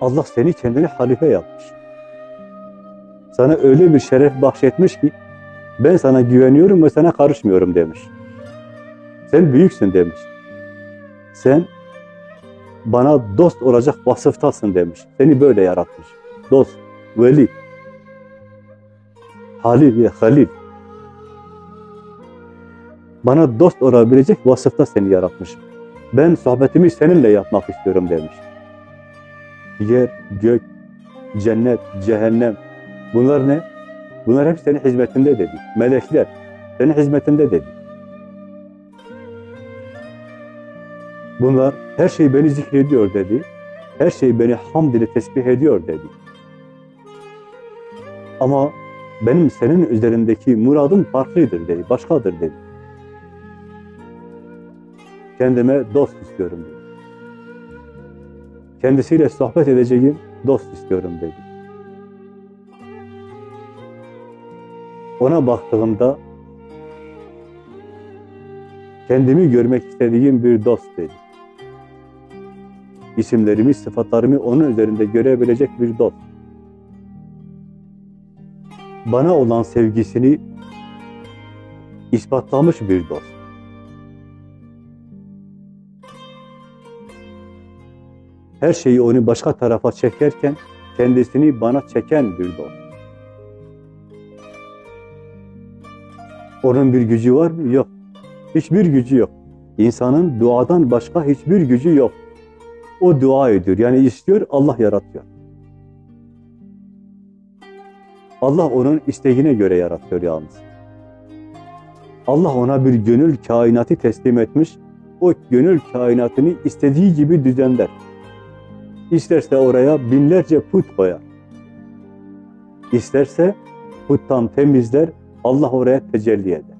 Allah seni kendine halife yapmış. Sana öyle bir şeref bahşetmiş ki ben sana güveniyorum ve sana karışmıyorum demiş. Sen büyüksün demiş. Sen bana dost olacak vasıftasın demiş. Seni böyle yaratmış. Dost, veli, halil ve halil. Bana dost olabilecek vasıfta seni yaratmış. Ben sohbetimi seninle yapmak istiyorum demiş. Yer, gök, cennet, cehennem. Bunlar ne? Bunlar hep senin hizmetinde dedi. Melekler senin hizmetinde dedi. Bunlar her şey beni zikrediyor dedi. Her şey beni hamd ile tesbih ediyor dedi. Ama benim senin üzerindeki muradım farklıdır dedi, başkadır dedi. Kendime dost istiyorum dedi. Kendisiyle sohbet edeceğim dost istiyorum dedi. Ona baktığımda kendimi görmek istediğim bir dost dedi. İsimlerimi, sıfatlarımı onun üzerinde görebilecek bir dost. Bana olan sevgisini ispatlamış bir dost. Her şeyi onu başka tarafa çekerken kendisini bana çeken bir dost. Onun bir gücü var mı? Yok. Hiçbir gücü yok. İnsanın duadan başka hiçbir gücü yok. O dua ediyor. Yani istiyor, Allah yaratıyor. Allah onun isteğine göre yaratıyor yalnız. Allah ona bir gönül kainatı teslim etmiş. O gönül kainatını istediği gibi düzenler. İsterse oraya binlerce put koyar. İsterse puttan temizler, Allah oraya tecelli eder.